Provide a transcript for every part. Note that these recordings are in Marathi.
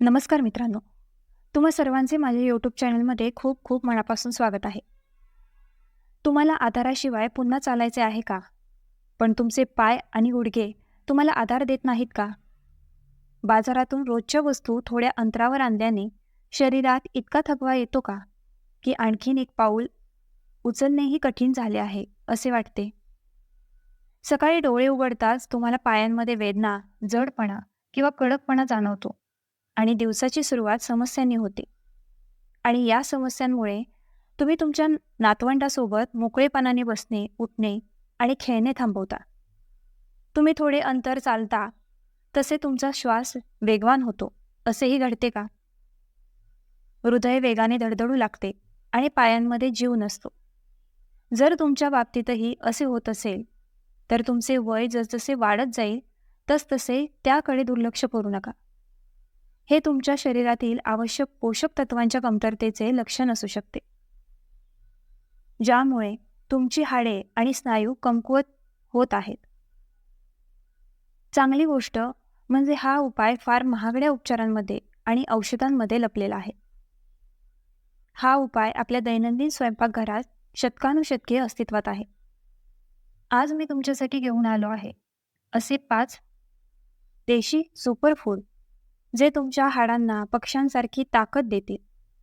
नमस्कार मित्रांनो. तुम्हा सर्वांचे माझ्या यूट्यूब चॅनलमध्ये खूप खूप मनापासून स्वागत आहे. तुम्हाला आधाराशिवाय पुन्हा चालायचे आहे का? पण तुमचे पाय आणि गुडघे तुम्हाला आधार देत नाहीत का? बाजारातून रोजच्या वस्तू थोड्या अंतरावर आणल्याने शरीरात इतका थकवा येतो का? की आणखीन एक पाऊल उचलणेही कठीण झाले आहे असे वाटते. सकाळी डोळे उघडताच तुम्हाला पायांमध्ये वेदना जडपणा किंवा कडकपणा जाणवतो. आणि दिवसाची सुरुवात समस्यांनी होते. आणि या समस्यांमुळे तुम्ही तुमच्या नातवंडासोबत मोकळेपणाने बसणे उठणे आणि खेळणे थांबवता. तुम्ही थोडे अंतर चालता तसे तुमचा श्वास वेगवान होतो असेही घडते का? हृदय वेगाने धडधडू लागते आणि पायांमध्ये जीव नसतो. जर तुमच्या बाबतीतही असे होत असेल तर तुमचे वय जसजसे वाढत जाईल तसतसे त्याकडे दुर्लक्ष करू नका. हे तुमच्या शरीरातील आवश्यक पोषक तत्वांच्या कमतरतेचे लक्षण असू शकते. ज्यामुळे तुमची हाडे आणि स्नायू कमकुवत होत आहेत. चांगली गोष्ट म्हणजे हा उपाय फार महागड्या उपचारांमध्ये आणि औषधांमध्ये लपलेला आहे. हा उपाय आपल्या दैनंदिन स्वयंपाकघरात शतकानुशतके अस्तित्वात आहे. आज मी तुमच्यासाठी घेऊन आलो आहे असे पाच देशी सुपरफूड जे तुमच्या हाडांना पक्ष्यांसारखी ताकद देतील.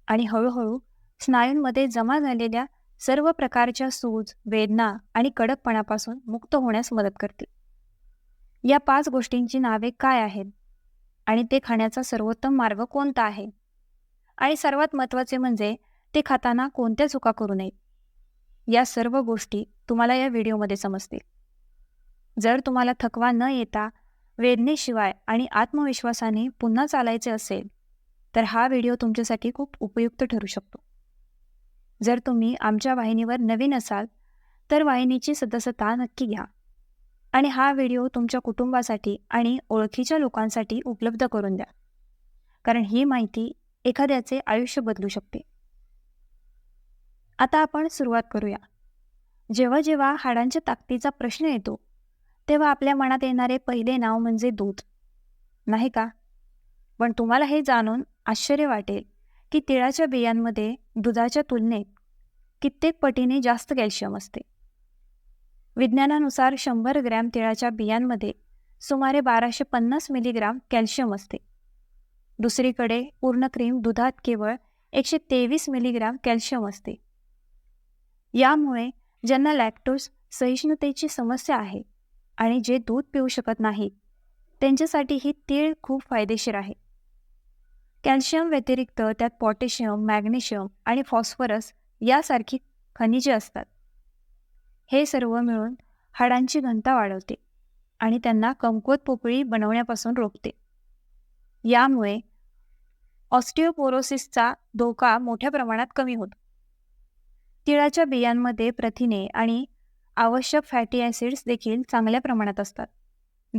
आणि हळूहळू स्नायूंमध्ये जमा झालेल्या सर्व प्रकारच्या सूज वेदना आणि कडकपणापासून मुक्त होण्यास मदत करतील. या पाच गोष्टींची नावे काय आहेत? आणि ते खाण्याचा सर्वोत्तम मार्ग कोणता आहे? आणि सर्वात महत्त्वाचे म्हणजे ते खाताना कोणत्या चुका करू नयेत या सर्व गोष्टी तुम्हाला या व्हिडिओमध्ये समजतील. जर तुम्हाला थकवा न येता वेदनेशिवाय आणि आत्मविश्वासाने पुन्हा चालायचे असेल तर हा व्हिडिओ तुमच्यासाठी खूप उपयुक्त ठरू शकतो. जर तुम्ही आमच्या वाहिनीवर नवीन असाल तर वाहिनीची सदस्यता नक्की घ्या आणि हा व्हिडिओ तुमच्या कुटुंबासाठी आणि ओळखीच्या लोकांसाठी उपलब्ध करून द्या कारण ही माहिती एखाद्याचे आयुष्य बदलू शकते. आता आपण सुरुवात करूया. जेव्हा जेव्हा हाडांच्या ताकदीचा प्रश्न येतो तेव्हा आपल्या मनात येणारे पहिले नाव म्हणजे दूध नाही का? पण तुम्हाला हे जाणून आश्चर्य वाटेल की तिळाच्या बियांमध्ये दुधाच्या तुलनेत कित्येक पटीने जास्त कॅल्शियम असते. विज्ञानानुसार शंभर ग्रॅम तिळाच्या बियांमध्ये सुमारे बाराशे पन्नास मिलीग्राम कॅल्शियम असते. दुसरीकडे पूर्ण क्रीम दुधात केवळ एकशे तेवीस मिलीग्राम कॅल्शियम असते. यामुळे ज्यांना लॅक्टोज सहिष्णुतेची समस्या आहे आणि जे दूध पिऊ शकत नाहीत त्यांच्यासाठी ही तीळ खूप फायदेशीर आहे. कॅल्शियम व्यतिरिक्त त्यात पोटॅशियम मॅग्नेशियम आणि फॉस्फरस यासारखी खनिजे असतात. हे सर्व मिळून हाडांची घनता वाढवते आणि त्यांना कमकुवत पोकळी बनवण्यापासून रोखते. यामुळे ऑस्टिओपोरोसिसचा धोका मोठ्या प्रमाणात कमी होतो. तिळाच्या बियांमध्ये प्रथिने आणि आवश्यक फॅटी ॲसिड्स देखील चांगल्या प्रमाणात असतात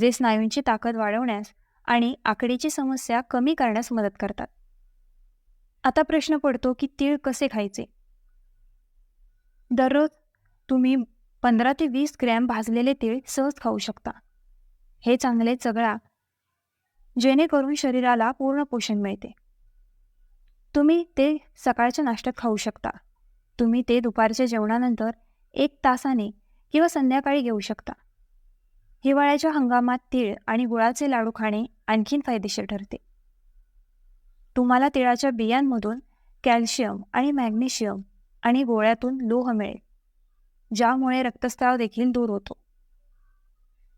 जे स्नायूंची ताकद वाढवण्यास आणि आकडीची समस्या कमी करण्यास मदत करतात. आता प्रश्न पडतो की तीळ कसे खायचे? दररोज तुम्ही पंधरा ते वीस ग्रॅम भाजलेले तीळ सहज खाऊ शकता. हे चांगले चगळा जेणेकरून शरीराला पूर्ण पोषण मिळते. तुम्ही ते सकाळच्या नाश्त्यात खाऊ शकता. तुम्ही ते दुपारच्या जेवणानंतर एक तासाने किंवा संध्याकाळी घेऊ शकता. हिवाळ्याच्या हंगामात तीळ आणि गुळाचे लाडू खाणे आणखीन फायदेशीर ठरते. तुम्हाला तिळाच्या बियांमधून कॅल्शियम आणि मॅग्नेशियम आणि गोळ्यातून लोह मिळेल ज्यामुळे रक्तस्राव देखील दूर होतो.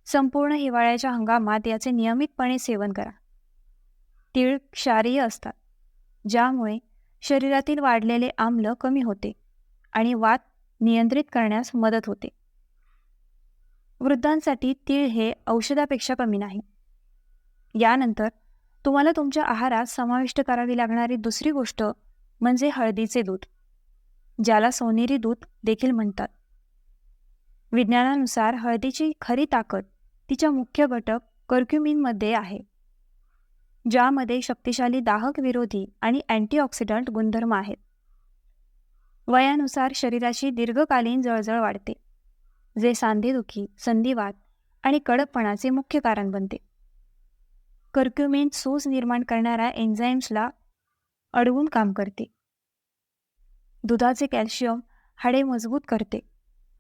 संपूर्ण हिवाळ्याच्या हंगामात याचे नियमितपणे सेवन करा. तीळ क्षारीय असतात ज्यामुळे शरीरातील वाढलेले आम्ल कमी होते आणि वात नियंत्रित करण्यास मदत होते. वृद्धांसाठी तीळ हे औषधापेक्षा कमी नाही. यानंतर तुम्हाला तुमच्या आहारात समाविष्ट करावी लागणारी दुसरी गोष्ट म्हणजे हळदीचे दूध ज्याला सोनेरी दूध देखील म्हणतात. विज्ञानानुसार हळदीची खरी ताकद तिच्या मुख्य घटक कर्क्युमिनमध्ये आहे ज्यामध्ये शक्तिशाली दाहक विरोधी आणि अँटीऑक्सिडंट गुणधर्म आहेत. वयानुसार शरीराची दीर्घकालीन जळजळ वाढते. जे सांधेदुखी संधिवात आणि कडकपणाचे मुख्य कारण बनते. कर्क्युमिन सूज निर्माण करणाऱ्या एन्झाईम्सला अडवून काम करते. दुधाचे कॅल्शियम हाडे मजबूत करते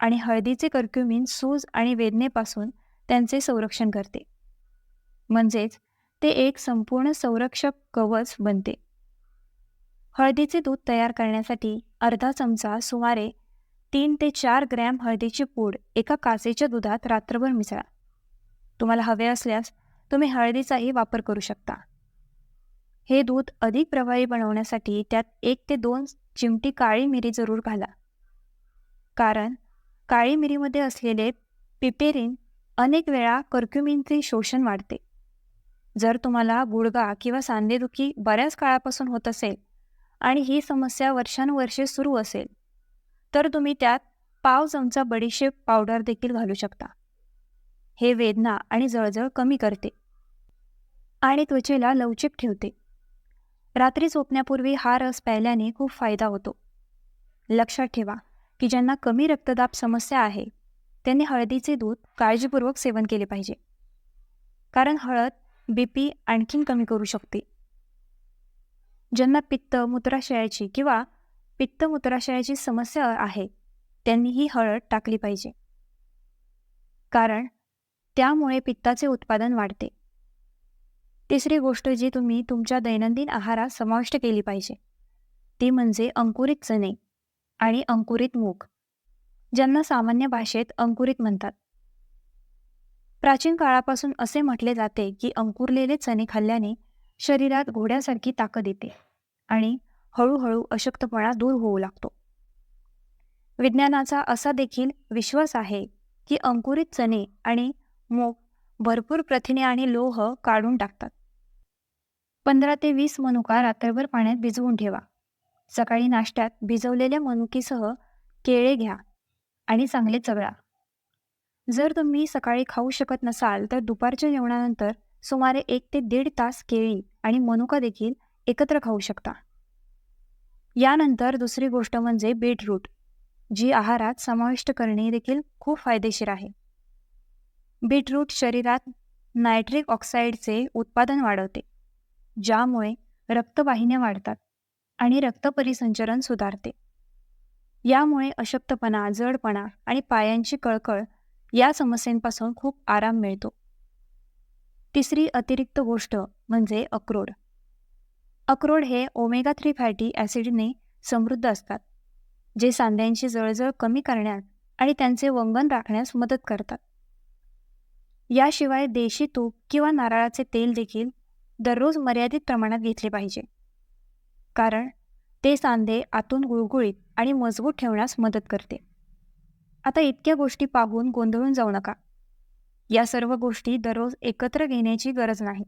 आणि हळदीचे कर्क्युमिन सूज आणि वेदनेपासून त्यांचे संरक्षण करते. म्हणजेच ते एक संपूर्ण संरक्षक कवच बनते. हळदीचे दूध तयार करण्यासाठी अर्धा चमचा सुमारे तीन ते चार ग्रॅम हळदीची पूड एका काचेच्या दुधात रात्रभर मिसळा. तुम्हाला हवे असल्यास तुम्ही हळदीचाही वापर करू शकता. हे दूध अधिक प्रभावी बनवण्यासाठी त्यात एक ते दोन चिमटी काळी मिरी जरूर घाला. कारण काळी मिरीमध्ये असलेले पिपेरिन अनेक वेळा कर्क्युमिनचे शोषण वाढते. जर तुम्हाला गुडगा किंवा सांधेदुखी बऱ्याच काळापासून होत असेल आणि ही समस्या वर्षानुवर्षे सुरू असेल तर तुम्ही त्यात पाव चमचा बडीशेप पावडर देखील घालू शकता. हे वेदना आणि जळजळ कमी करते. आणि त्वचेला लवचिक ठेवते. रात्री झोपण्यापूर्वी हा रस प्यायल्याने खूप फायदा होतो. लक्षात ठेवा की ज्यांना कमी रक्तदाब समस्या आहे त्यांनी हळदीचे दूध काळजीपूर्वक सेवन केले पाहिजे. कारण हळद बी पी आणखीन कमी करू शकते. ज्यांना पित्त मूत्राशयाची किंवा पित्त मूत्राशयाची समस्या आहे त्यांनी ही हळद टाकली पाहिजे. कारण त्यामुळे पित्ताचे उत्पादन वाढते. तिसरी गोष्ट जी तुम्ही तुमच्या दैनंदिन आहारात समाविष्ट केली पाहिजे ती म्हणजे अंकुरित चणे आणि अंकुरित मूग ज्यांना सामान्य भाषेत अंकुरित म्हणतात. प्राचीन काळापासून असे म्हटले जाते की अंकुरलेले चणे खाल्ल्याने शरीरात घोड्यासारखी ताकद येते आणि हळूहळू अशक्तपणा दूर होऊ लागतो. विज्ञानाचा असा देखील विश्वास आहे की अंकुरित चणे आणि मूग भरपूर प्रथिने आणि लोह काढून टाकतात. पंधरा ते वीस मनुका रात्रभर पाण्यात भिजवून ठेवा. सकाळी नाश्त्यात भिजवलेल्या मनुकीसह केळे घ्या आणि चांगले चवळा जर तुम्ही सकाळी खाऊ शकत नसाल तर दुपारच्या जेवणानंतर सुमारे एक ते दीड तास केळी आणि मनुका देखील एकत्र खाऊ शकता. यानंतर दुसरी गोष्ट म्हणजे बीटरूट जी आहारात समाविष्ट करणे देखील खूप फायदेशीर आहे. बीटरूट शरीरात नायट्रिक ऑक्साईडचे उत्पादन वाढवते ज्यामुळे रक्तवाहिन्या वाढतात आणि रक्तपरिसंचरण सुधारते. यामुळे अशक्तपणा जडपणा आणि पायांची कळकळ या समस्येंपासून खूप आराम मिळतो. तिसरी अतिरिक्त गोष्ट म्हणजे अक्रोड. अक्रोड हे ओमेगा थ्री फॅटी ॲसिडने समृद्ध असतात जे सांध्यांची जळजळ कमी करण्यात आणि त्यांचे वंगन राखण्यास मदत करतात. याशिवाय देशी तूप किंवा नारळाचे तेल देखील दररोज मर्यादित प्रमाणात घेतले पाहिजे कारण ते सांधे आतून गुळगुळीत आणि मजबूत ठेवण्यास मदत करते. आता इतक्या गोष्टी पाहून गोंधळून जाऊ नका. या सर्व गोष्टी दररोज एकत्र घेण्याची गरज नाही.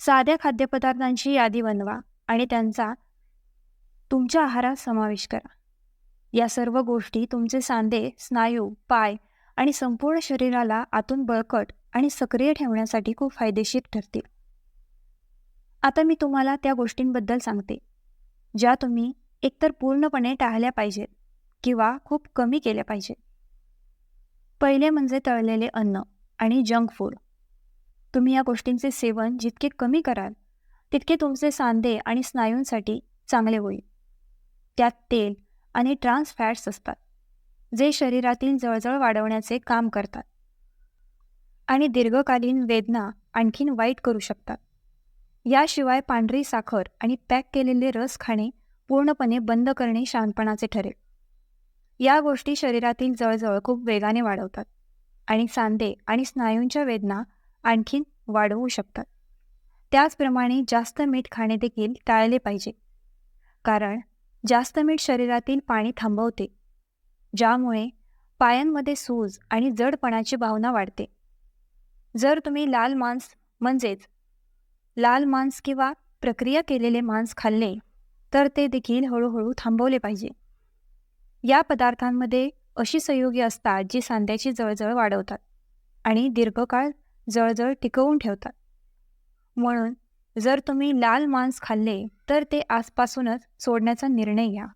साध्या खाद्यपदार्थांची यादी बनवा आणि त्यांचा तुमच्या आहारात समावेश करा. या सर्व गोष्टी तुमचे सांधे स्नायू पाय आणि संपूर्ण शरीराला आतून बळकट आणि सक्रिय ठेवण्यासाठी खूप फायदेशीर ठरतील. आता मी तुम्हाला त्या गोष्टींबद्दल सांगते ज्या तुम्ही एकतर पूर्णपणे टाळल्या पाहिजेत किंवा खूप कमी केल्या पाहिजेत. पहिले म्हणजे तळलेले अन्न आणि जंक फूड. तुम्ही या गोष्टींचे सेवन जितके कमी कराल तितके तुमचे सांधे आणि स्नायूंसाठी चांगले होईल. त्यात तेल आणि ट्रान्स फॅट्स असतात जे शरीरातील जळजळ वाढवण्याचे काम करतात. आणि दीर्घकालीन वेदना आणखीन वाईट करू शकतात. याशिवाय पांढरी साखर आणि पॅक केलेले रस खाणे पूर्णपणे बंद करणे शहाणपणाचे ठरेल. या गोष्टी शरीरातील जळजळ खूप वेगाने वाढवतात आणि सांधे आणि स्नायूंच्या वेदना आणखीन वाढवू शकतात. त्याचप्रमाणे जास्त मीठ खाणे देखील टाळले पाहिजे. कारण जास्त मीठ शरीरातील पाणी थांबवते ज्यामुळे पायांमध्ये सूज आणि जडपणाची भावना वाढते. जर तुम्ही लाल मांस म्हणजेच लाल मांस किंवा प्रक्रिया केलेले मांस खाल्ले तर ते देखील हळूहळू थांबवले पाहिजे. या पदार्थांमध्ये अशी संयोगी असतात जी सांध्याची जळजळ वाढवतात आणि दीर्घकाळ जळजळ टिकवून ठेवतात. म्हणून जर तुम्ही लाल मांस खाल्ले तर ते आजपासूनच सोडण्याचा निर्णय घ्या.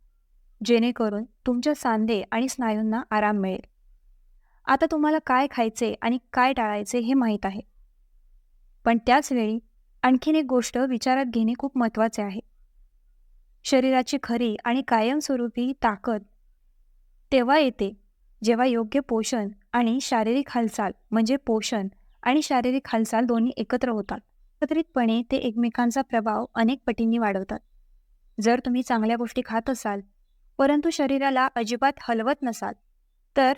जेणेकरून तुमच्या सांधे आणि स्नायूंना आराम मिळेल. आता तुम्हाला काय खायचे आणि काय टाळायचे हे माहीत आहे. पण त्याचवेळी आणखीन एक गोष्ट विचारात घेणे खूप महत्त्वाचे आहे. शरीराची खरी आणि कायमस्वरूपी ताकद तेव्हा येते जेव्हा योग्य पोषण आणि शारीरिक हालचाल म्हणजे पोषण आणि शारीरिक हालचाल दोन्ही एकत्र होतात. एकत्रितपणे ते एकमेकांचा प्रभाव अनेक पटींनी वाढवतात. जर तुम्ही चांगल्या गोष्टी खात असाल परंतु शरीराला अजिबात हलवत नसाल तर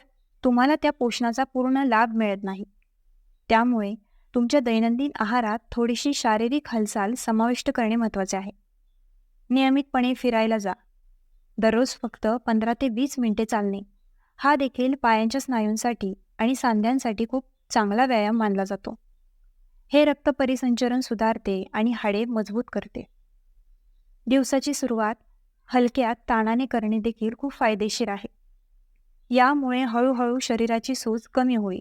तुम्हाला त्या पोषणाचा पूर्ण लाभ मिळत नाही. त्यामुळे तुमच्या दैनंदिन आहारात थोडीशी शारीरिक हालचाल समाविष्ट करणे महत्त्वाचे आहे. नियमितपणे फिरायला जा. दररोज फक्त पंधरा ते वीस मिनिटे चालणे. हा देखील पायांच्या स्नायूंसाठी आणि सांध्यांसाठी खूप चांगला व्यायाम मानला जातो. हे रक्त परिसंचरण सुधारते आणि हाडे मजबूत करते. दिवसाची सुरुवात हलक्या ताणाने करणे देखील खूप फायदेशीर आहे. यामुळे हळूहळू शरीराची सूज कमी होईल.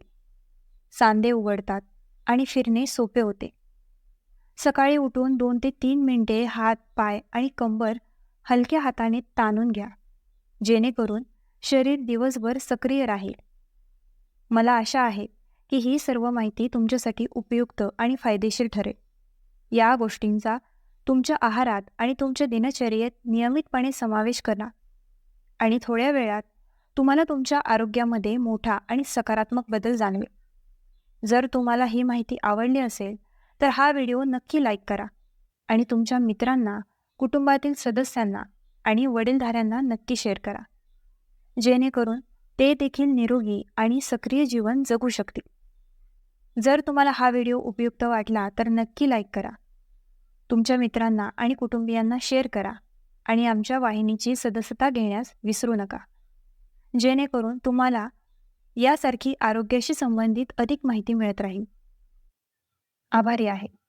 सांधे उघडतात आणि फिरणे सोपे होते. सकाळी उठून दोन ते तीन मिनिटे हात पाय आणि कंबर हलक्या हाताने ताणून घ्या. जेणेकरून शरीर दिवसभर सक्रिय राहील. मला आशा आहे की ही सर्व माहिती तुमच्यासाठी उपयुक्त आणि फायदेशीर ठरेल. या गोष्टींचा तुमच्या आहारात आणि तुमच्या दिनचर्येत नियमितपणे समावेश करा. आणि थोड्या वेळात तुम्हाला तुमच्या आरोग्यामध्ये मोठा आणि सकारात्मक बदल जाणवेल. जर तुम्हाला ही माहिती आवडली असेल तर हा व्हिडिओ नक्की लाईक करा आणि तुमच्या मित्रांना कुटुंबातील सदस्यांना आणि वडीलधाऱ्यांना नक्की शेअर करा. जेणेकरून ते देखील निरोगी आणि सक्रिय जीवन जगू शकतील. जर तुम्हाला हा व्हिडिओ उपयुक्त वाटला तर नक्की लाईक करा. तुमच्या मित्रांना आणि कुटुंबियांना शेअर करा आणि आमच्या वाहिनीची सदस्यता घेण्यास विसरू नका. जेणेकरून तुम्हाला यासारखी आरोग्याशी संबंधित अधिक माहिती मिळत राहील. आभारी आहे.